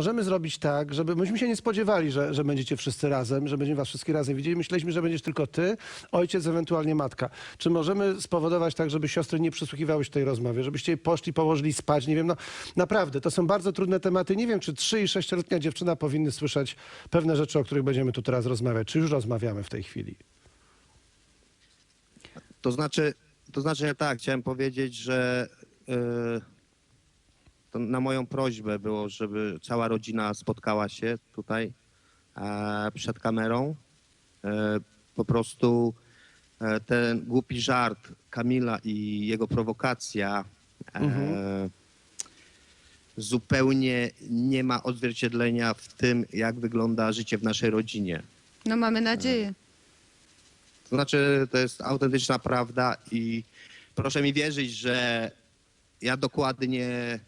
możemy zrobić tak, żeby myśmy się nie spodziewali, że, że będziecie wszyscy razem, że będziemy was wszystkich razem widzieli. Myśleliśmy, że będziesz tylko ty, ojciec, ewentualnie matka. Czy możemy spowodować tak, żeby siostry nie przysłuchiwały się tej rozmowie, żebyście poszli, położyli spać? Nie wiem, no naprawdę, to są bardzo trudne tematy. Nie wiem, czy trzy i sześcioletnia dziewczyna powinny słyszeć pewne rzeczy, o których będziemy tu teraz rozmawiać. Czy już rozmawiamy w tej chwili? To znaczy, to znaczy tak, chciałem powiedzieć, że e, to na moją prośbę było, żeby cała rodzina spotkała się tutaj e, przed kamerą. E, po prostu e, ten głupi żart Kamila i jego prowokacja e, zupełnie nie ma odzwierciedlenia w tym, jak wygląda życie w naszej rodzinie. No mamy nadzieję. To znaczy, to jest autentyczna prawda i proszę mi wierzyć, że ja dokładnie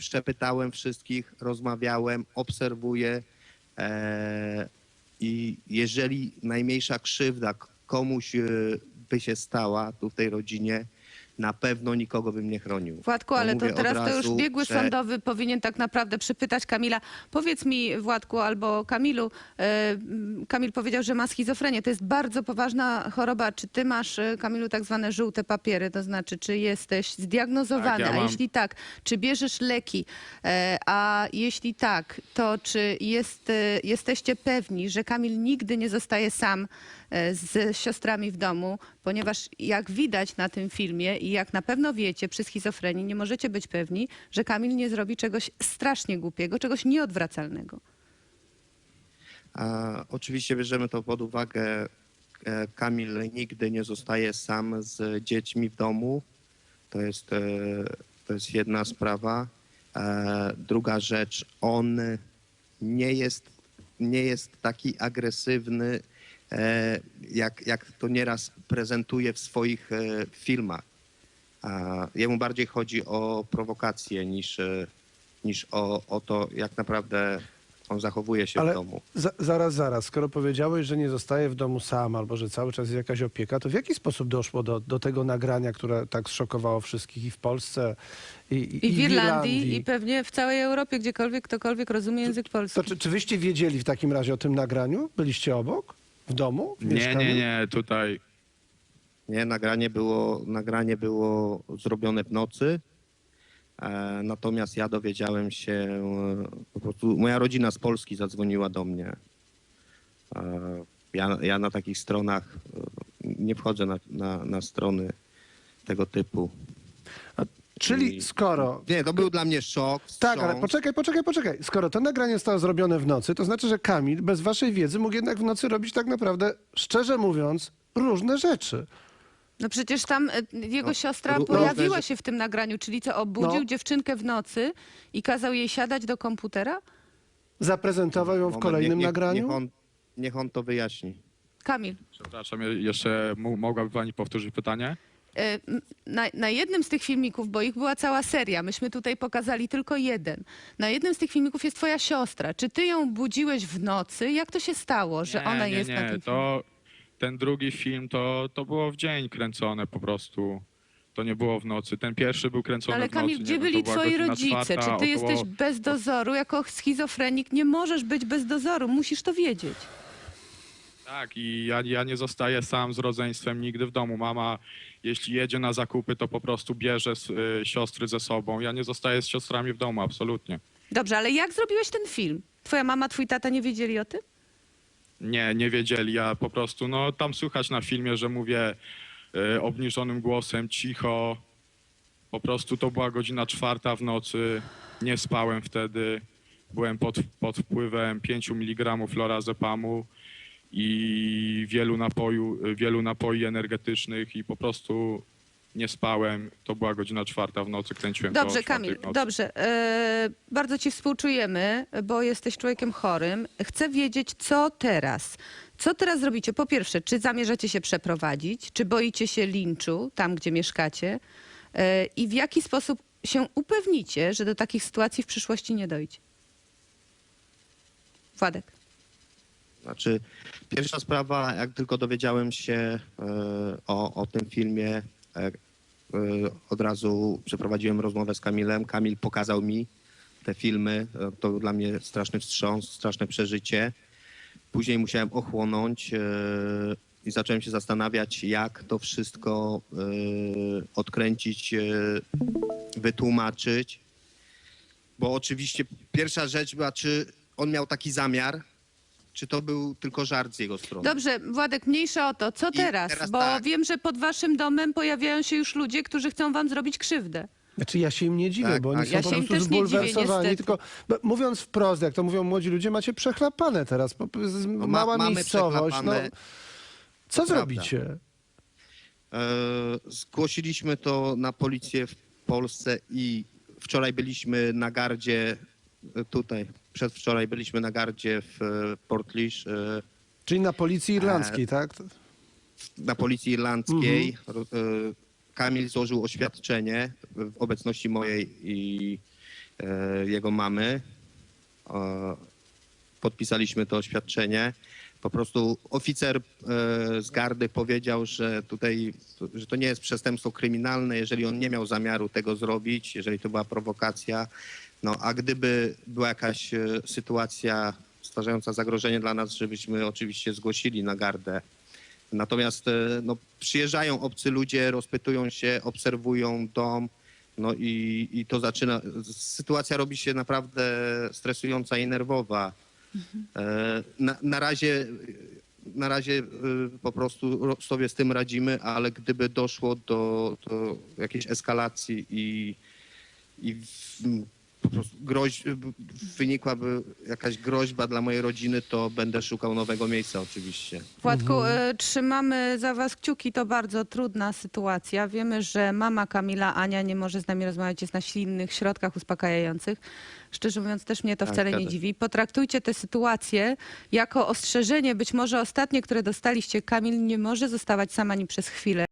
przepytałem wszystkich, rozmawiałem, obserwuję e, i jeżeli najmniejsza krzywda komuś e, by się stała tu w tej rodzinie, na pewno nikogo bym nie chronił. Władku, ale to teraz to już razu, biegły że- sądowy powinien tak naprawdę przypytać Kamila. Powiedz mi, Władku, albo Kamilu, e, Kamil powiedział, że ma schizofrenię. To jest bardzo poważna choroba. Czy ty masz, e, Kamilu, tak zwane żółte papiery? To znaczy, czy jesteś zdiagnozowany? Tak, ja A mam. jeśli tak, czy bierzesz leki? E, a jeśli tak, to czy jest, jesteście pewni, że Kamil nigdy nie zostaje sam z siostrami w domu, ponieważ jak widać na tym filmie i jak na pewno wiecie, przy schizofrenii nie możecie być pewni, że Kamil nie zrobi czegoś strasznie głupiego, czegoś nieodwracalnego. A, oczywiście bierzemy to pod uwagę. E, Kamil nigdy nie zostaje sam z dziećmi w domu. To jest, e, to jest jedna sprawa. E, Druga rzecz, on nie jest, nie jest taki agresywny, jak, jak to nieraz prezentuje w swoich filmach. A Jemu bardziej chodzi o prowokację niż, e, niż o, o to, jak naprawdę on zachowuje się Ale w domu. za, zaraz, zaraz. Skoro powiedziałeś, że nie zostaje w domu sam albo że cały czas jest jakaś opieka, to w jaki sposób doszło do, do tego nagrania, które tak zszokowało wszystkich i w Polsce, i, i, I w Irlandii, i pewnie w całej Europie, gdziekolwiek ktokolwiek rozumie język polski. To czy, czy wyście wiedzieli w takim razie o tym nagraniu? Byliście obok? W domu? W Nie, nie, nie, tutaj Nie, nagranie było, nagranie było zrobione w nocy. E, natomiast ja dowiedziałem się, e, po prostu moja rodzina z Polski zadzwoniła do mnie. E, ja, ja na takich stronach nie wchodzę na, na, na strony tego typu. Czyli I- skoro... Nie, to był dla mnie szok. Tak, ale poczekaj, poczekaj, poczekaj. Skoro to nagranie zostało zrobione w nocy, to znaczy, że Kamil bez waszej wiedzy mógł jednak w nocy robić tak naprawdę, szczerze mówiąc, różne rzeczy. No przecież tam e, jego No, siostra ró- pojawiła się w tym nagraniu, czyli co, obudził No. dziewczynkę w nocy i kazał jej siadać do komputera? Zaprezentował ją w Moment, kolejnym niech, niech, nagraniu? Niech on, niech on to wyjaśni. Kamil. Przepraszam, je- jeszcze mu- mogłaby pani powtórzyć pytanie? E, m, Na, na jednym z tych filmików, bo ich była cała seria, myśmy tutaj pokazali tylko jeden. Na jednym z tych filmików jest twoja siostra. Czy ty ją budziłeś w nocy? Jak to się stało, że nie, ona nie, jest nie. na tym filmie? to ten drugi film to, to było w dzień kręcone po prostu. To nie było w nocy. Ten pierwszy był kręcony Ale w nocy. Kamil, nie gdzie wiem, to byli była twoi godzina rodzice? czwarta, Czy ty około- jesteś bez dozoru? Jako schizofrenik nie możesz być bez dozoru. Musisz to wiedzieć. Tak, i ja, ja nie zostaję sam z rodzeństwem nigdy w domu. Mama, jeśli jedzie na zakupy, to po prostu bierze s- y, siostry ze sobą. Ja nie zostaję z siostrami w domu, absolutnie. Dobrze, ale jak zrobiłeś ten film? Twoja mama, twój tata nie wiedzieli o tym? Nie, nie wiedzieli. Ja po prostu, no tam słychać na filmie, że mówię y, obniżonym głosem, cicho. Po prostu to była godzina czwarta w nocy. Nie spałem wtedy. Byłem pod, pod wpływem 5 mg lorazepamu i wielu, napoju, wielu napoi energetycznych i po prostu nie spałem. To była godzina czwarta w nocy, kręciłem to o Dobrze, czwartej Kamil, w nocy. dobrze. E, bardzo ci współczujemy, bo jesteś człowiekiem chorym. Chcę wiedzieć, co teraz. Co teraz zrobicie? Po pierwsze, czy zamierzacie się przeprowadzić? Czy boicie się linczu tam, gdzie mieszkacie? E, I w jaki sposób się upewnicie, że do takich sytuacji w przyszłości nie dojdzie? Władek. Znaczy, pierwsza sprawa, jak tylko dowiedziałem się e, o, o tym filmie, od razu przeprowadziłem rozmowę z Kamilem. Kamil pokazał mi te filmy. E, To dla mnie straszny wstrząs, straszne przeżycie. Później musiałem ochłonąć e, i zacząłem się zastanawiać, jak to wszystko e, odkręcić, e, wytłumaczyć. Bo oczywiście pierwsza rzecz była, czy on miał taki zamiar, czy to był tylko żart z jego strony. Dobrze, Władek, mniejsza o to. Co teraz? teraz Bo tak. wiem, że pod waszym domem pojawiają się już ludzie, którzy chcą wam zrobić krzywdę. Znaczy ja się im nie dziwię, Tak, bo oni tak. są Ja po się im prostu też nie dziwię, zbulwersowani. niestety. tylko bo, mówiąc wprost, jak to mówią młodzi ludzie, macie przechlapane teraz. Po- z- No ma- Mała mamy miejscowość. No, przechlapane, co zrobicie? E, Zgłosiliśmy to na policję w Polsce i wczoraj byliśmy na gardzie e, tutaj. Przedwczoraj byliśmy na gardzie w e, Portlish e, Czyli na policji irlandzkiej, tak? na policji irlandzkiej. E, Kamil złożył oświadczenie w obecności mojej i e, jego mamy. E, Podpisaliśmy to oświadczenie. Po prostu oficer e, z gardy powiedział, że tutaj, że to nie jest przestępstwo kryminalne, jeżeli on nie miał zamiaru tego zrobić, jeżeli to była prowokacja. No a gdyby była jakaś e, sytuacja stwarzająca zagrożenie dla nas, żebyśmy oczywiście zgłosili na gardę. Natomiast e, no, przyjeżdżają obcy ludzie, rozpytują się, obserwują dom, no i, i to zaczyna. Sytuacja robi się naprawdę stresująca i nerwowa. E, Na, na razie, na razie e, po prostu ro- sobie z tym radzimy, ale gdyby doszło do, do jakiejś eskalacji i, i groź, wynikłaby jakaś groźba dla mojej rodziny, to będę szukał nowego miejsca oczywiście. Władku, e, trzymamy za was kciuki, to bardzo trudna sytuacja. Wiemy, że mama Kamila, Ania, nie może z nami rozmawiać, jest na silnych środkach uspokajających. Szczerze mówiąc, też mnie to Tak, wcale nie zgadza się. dziwi. Potraktujcie tę sytuację jako ostrzeżenie, być może ostatnie, które dostaliście. Kamil nie może zostawać sam ani przez chwilę.